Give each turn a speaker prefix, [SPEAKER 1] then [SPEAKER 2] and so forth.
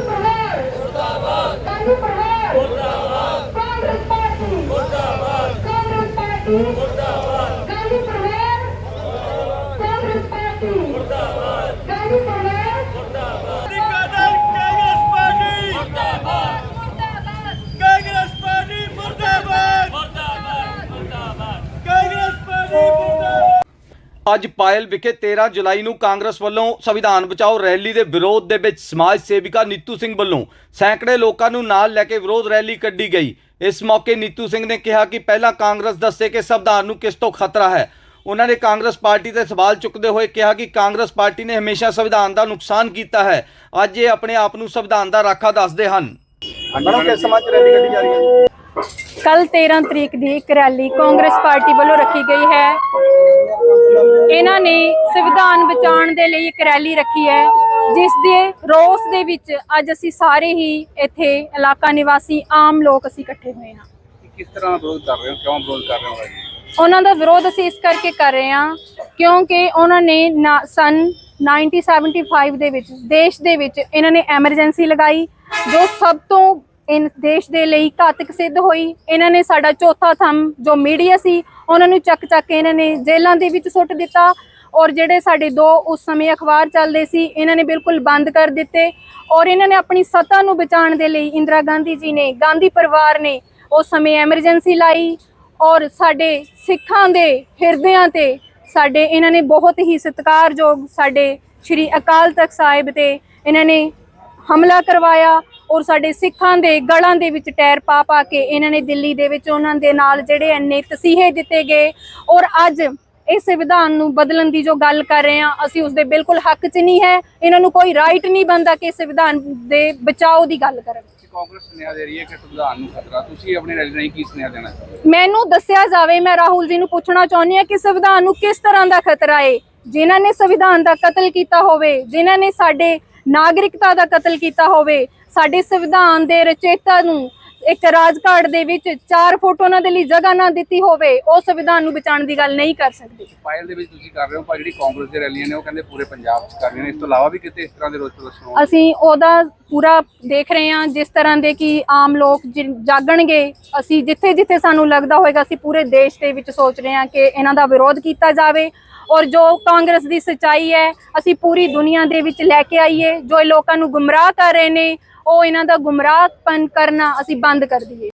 [SPEAKER 1] ਮੁਰਦਾਬਾਦ ਗਾਂਧੀ ਪਰਿਵਾਰ ਮੁਰਦਾਬਾਦ ਮੁਰਦਾਬਾਦ ਕਾਂਗਰਸ ਪਾਰਟੀ ਮੁਰਦਾਬਾਦ ਗਾਂਧੀ ਪਰਿਵਾਰ ਕਾਂਗਰਸ ਪਾਰਟੀ ਮੁਰਦਾਬਾਦ ਗਾਂਧੀ ਪਰਿਵਾਰ
[SPEAKER 2] ਕਾਦਰ ਕਾਂਗਰਸ ਪਾਰਟੀ ਮੁਰਦਾਬਾਦ ਕਾਂਗਰਸ ਪਾਰਟੀ ਮੁਰਦਾਬਾਦ ਮੁਰਦਾਬਾਦ ਮੁਰਦਾਬਾਦ ਕਾਂਗਰਸ ਪਾਰਟੀ ਮੁਰਦਾਬਾਦ
[SPEAKER 3] ਅੱਜ ਪਾਇਲ ਵਿਖੇ 13 ਜੁਲਾਈ ਨੂੰ ਕਾਂਗਰਸ ਵੱਲੋਂ ਸੰਵਿਧਾਨ ਬਚਾਓ ਰੈਲੀ ਦੇ ਵਿਰੋਧ ਦੇ ਵਿੱਚ ਸਮਾਜ ਸੇਵਿਕਾ ਨੀਤੂ ਸਿੰਘ ਵੱਲੋਂ ਸੈਂਕੜੇ ਲੋਕਾਂ ਨੂੰ ਨਾਲ ਲੈ ਕੇ ਵਿਰੋਧ ਰੈਲੀ ਕੱਢੀ ਗਈ। ਇਸ ਮੌਕੇ ਨੀਤੂ ਸਿੰਘ ਨੇ ਕਿਹਾ ਕਿ ਪਹਿਲਾਂ ਕਾਂਗਰਸ ਦੱਸੇ ਕਿ ਸੰਵਿਧਾਨ ਨੂੰ ਕਿਸ ਤੋਂ ਖਤਰਾ ਹੈ। ਉਹਨਾਂ ਨੇ ਕਾਂਗਰਸ ਪਾਰਟੀ ਤੇ ਸਵਾਲ ਚੁੱਕਦੇ ਹੋਏ ਕਿਹਾ ਕਿ ਕਾਂਗਰਸ ਪਾਰਟੀ ਨੇ ਹਮੇਸ਼ਾ ਸੰਵਿਧਾਨ ਦਾ ਨੁਕਸਾਨ ਕੀਤਾ ਹੈ। ਅੱਜ ਇਹ ਆਪਣੇ ਆਪ ਨੂੰ ਸੰਵਿਧਾਨ ਦਾ ਰਾਖਾ ਦੱਸਦੇ ਹਨ। ਮੈਡਮ ਕਿਸ ਸਮਾਜ ਰੈਲੀ ਕੱਢੀ ਜਾ ਰਹੀ ਹੈ।
[SPEAKER 4] ਕੱਲ 13 ਤਰੀਕ ਦੀ ਇੱਕ ਰੈਲੀ ਕਾਂਗਰਸ ਪਾਰਟੀ ਵੱਲੋਂ ਰੱਖੀ ਗਈ ਹੈ। ਇਹਨਾਂ ਨੇ ਸੰਵਿਧਾਨ ਬਚਾਉਣ ਦੇ ਲਈ ਇੱਕ ਰੈਲੀ ਰੱਖੀ ਹੈ ਜਿਸ ਦੇ ਰੋਸ ਦੇ ਵਿੱਚ ਅੱਜ ਅਸੀਂ ਸਾਰੇ ਹੀ ਇੱਥੇ ਇਲਾਕਾ ਨਿਵਾਸੀ ਆਮ ਲੋਕ ਅਸੀਂ ਇਕੱਠੇ ਹੋਏ ਹਾਂ।
[SPEAKER 5] ਕਿਸ ਤਰ੍ਹਾਂ ਵਿਰੋਧ ਕਰ ਰਹੇ ਹੋ? ਕਿਉਂ ਵਿਰੋਧ ਕਰ ਰਹੇ ਹੋ
[SPEAKER 4] ਉਹਨਾਂ ਦਾ ਵਿਰੋਧ ਅਸੀਂ ਇਸ ਕਰਕੇ ਕਰ ਰਹੇ ਹਾਂ ਕਿਉਂਕਿ ਉਹਨਾਂ ਨੇ ਨਾ- ਸਨ 1975 ਦੇ ਵਿੱਚ ਦੇਸ਼ ਦੇ ਵਿੱਚ ਇਹਨਾਂ ਨੇ ਐਮਰਜੈਂਸੀ ਲਗਾਈ ਜੋ ਸਭ ਤੋਂ ਇਨ ਦੇਸ਼ ਦੇ ਲਈ ਘਾਤਕ ਸਿੱਧ ਹੋਈ। ਇਹਨਾਂ ਨੇ ਸਾਡਾ ਚੌਥਾ ਥੰਮ, ਜੋ ਮੀਡੀਆ ਸੀ, ਉਹਨਾਂ ਨੂੰ ਚੱਕ ਚੱਕ ਕੇ ਇਹਨਾਂ ਨੇ ਜੇਲ੍ਹਾਂ ਦੇ ਵਿੱਚ ਸੁੱਟ ਦਿੱਤਾ। ਔਰ ਜਿਹੜੇ ਸਾਡੇ ਦੋ ਉਸ ਸਮੇਂ ਅਖਬਾਰ ਚੱਲਦੇ ਸੀ, ਇਹਨਾਂ ਨੇ ਬਿਲਕੁਲ ਬੰਦ ਕਰ ਦਿੱਤੇ। ਔਰ ਇਹਨਾਂ ਨੇ ਆਪਣੀ ਸੱਤਾ ਨੂੰ ਬਚਾਉਣ ਦੇ ਲਈ ਇੰਦਰਾ ਗਾਂਧੀ ਜੀ ਨੇ, ਗਾਂਧੀ ਪਰਿਵਾਰ ਨੇ ਉਸ ਸਮੇਂ ਐਮਰਜੈਂਸੀ ਲਾਈ। ਔਰ ਸਾਡੇ ਸਿੱਖਾਂ ਦੇ ਹਿਰਦਿਆਂ ਤੇ ਸਾਡੇ ਇਹਨਾਂ ਨੇ ਬਹੁਤ ਹੀ ਸਤਿਕਾਰਯੋਗ ਸਾਡੇ ਸ਼੍ਰੀ ਅਕਾਲ ਤਖਤ ਸਾਹਿਬ ਤੇ ਇਹਨਾਂ ਨੇ ਹਮਲਾ ਕਰਵਾਇਆ। ਔਰ ਸਾਡੇ ਸਿੱਖਾਂ ਦੇ ਗਲਾਂ ਦੇ ਵਿੱਚ ਟਾਇਰ ਪਾ ਪਾ ਕੇ ਇਹਨਾਂ ਨੇ ਦਿੱਲੀ ਦੇ ਵਿੱਚ ਉਹਨਾਂ ਦੇ ਨਾਲ ਜਿਹੜੇ ਇੰਨੇ ਤਸੀਹੇ ਦਿੱਤੇ ਗਏ। ਔਰ ਅੱਜ ਇਸ ਸੰਵਿਧਾਨ ਨੂੰ ਬਦਲਣ ਦੀ ਜੋ ਗੱਲ ਕਰ ਰਹੇ ਆ ਅਸੀਂ ਉਸ ਦੇ ਬਿਲਕੁਲ ਹੱਕ 'ਚ ਨਹੀਂ ਹੈ। ਇਹਨਾਂ ਨੂੰ ਕੋਈ ਰਾਈਟ ਨਹੀਂ ਬਣਦਾ ਕਿ ਸੰਵਿਧਾਨ ਦੇ ਬਚਾਓ ਦੀ ਗੱਲ ਕਰਨ।
[SPEAKER 5] ਕਿ ਕਾਂਗਰਸ ਸੁਨੇਹਾ ਦੇ ਰਹੀ ਹੈ ਕਿ ਸੰਵਿਧਾਨ ਨੂੰ ਖਤਰਾ। ਤੁਸੀਂ ਆਪਣੀ ਰੈਲੀ ਰਾਹੀਂ ਕੀ ਸੁਨੇਹਾ ਦੇਣਾ ਚਾਹੁੰਦੇ ਹੋ
[SPEAKER 4] ਮੈਨੂੰ ਦੱਸਿਆ ਜਾਵੇ ਮੈਂ ਰਾਹੁਲ ਜੀ ਨੂੰ ਪੁੱਛਣਾ ਚਾਹੁੰਦੀ ਹਾਂ ਕਿ ਸੰਵਿਧਾਨ ਨੂੰ ਕਿਸ ਤਰ੍ਹਾਂ ਦਾ ਖਤਰਾ ਹੈ ਜਿਨ੍ਹਾਂ ਨੇ ਸੰਵਿਧਾਨ ਦਾ ਕਤਲ ਕੀਤਾ ਹੋਵੇ ਜਿਨ੍ਹਾਂ ਨੇ ਸਾਡੇ ਨਾਗਰਿਕਤਾ ਦਾ ਕਤਲ ਕੀਤਾ ਹੋਵੇ ਸਾਡੇ ਸੰਵਿਧਾਨ ਦੇ ਰਚੇਤਾ ਨੂੰ ਇੱਕ ਰਾਜਘਾਟ ਦੇ ਵਿੱਚ 4 ਫੁੱਟ ਉਹਨਾਂ ਦੇ ਲਈ ਜਗ੍ਹਾ ਨਾ ਦਿੱਤੀ ਹੋਵੇ ਉਹ ਸੰਵਿਧਾਨ ਨੂੰ ਬਚਾਉਣ ਦੀ ਗੱਲ ਨਹੀਂ ਕਰ ਸਕਦੇ।
[SPEAKER 5] ਪਾਇਲ ਦੇ ਵਿੱਚ ਤੁਸੀਂ ਕਰ ਰਹੇ ਹੋ ਪਰ ਜਿਹੜੀ ਕਾਂਗਰਸ ਦੀ ਰੈਲੀਆਂ ਨੇ ਉਹ ਕਹਿੰਦੇ ਪੂਰੇ ਪੰਜਾਬ 'ਚ ਕਰ ਰਹੀਆਂ ਨੇ। ਇਸ ਤੋਂ ਇਲਾਵਾ ਵੀ ਕਿਤੇ ਇਸ ਤਰ੍ਹਾਂ ਦੇ ਰੋਸ ਪ੍ਰਦਰਸ਼ਨ
[SPEAKER 4] ਅਸੀਂ ਉਹਦਾ ਪੂਰਾ ਦੇਖ ਰਹੇ ਹਾਂ ਜਿਸ ਤਰ੍ਹਾਂ ਦੇ ਕਿ ਆਮ ਲੋਕ ਜਾਗਣਗੇ। ਅਸੀਂ ਜਿੱਥੇ ਜਿੱਥੇ ਸਾਨੂੰ ਲੱਗਦਾ ਹੋਏਗਾ ਅਸੀਂ ਪੂਰੇ ਦੇਸ਼ ਦੇ ਵਿੱਚ ਸੋਚ ਰਹੇ ਹਾਂ ਕਿ ਇਹਨਾਂ ਦਾ ਵਿਰੋਧ ਕੀਤਾ ਜਾਵੇ। ਔਰ ਜੋ ਕਾਂਗਰਸ ਦੀ ਸਚਾਈ ਹੈ ਅਸੀਂ ਪੂਰੀ ਦੁਨੀਆ ਦੇ ਵਿੱਚ ਲੈ ਕੇ ਆਈਏ ਜੋ ਇਹ ਲੋਕਾਂ ਨੂੰ ਗੁੰਮਰਾਹ ਕਰ ਰਹੇ ਨੇ ਉਹ ਇਹਨਾਂ ਦਾ ਗੁੰਮਰਾਹਪਨ ਕਰਨਾ ਅਸੀਂ ਬੰਦ ਕਰ ਦਈਏ।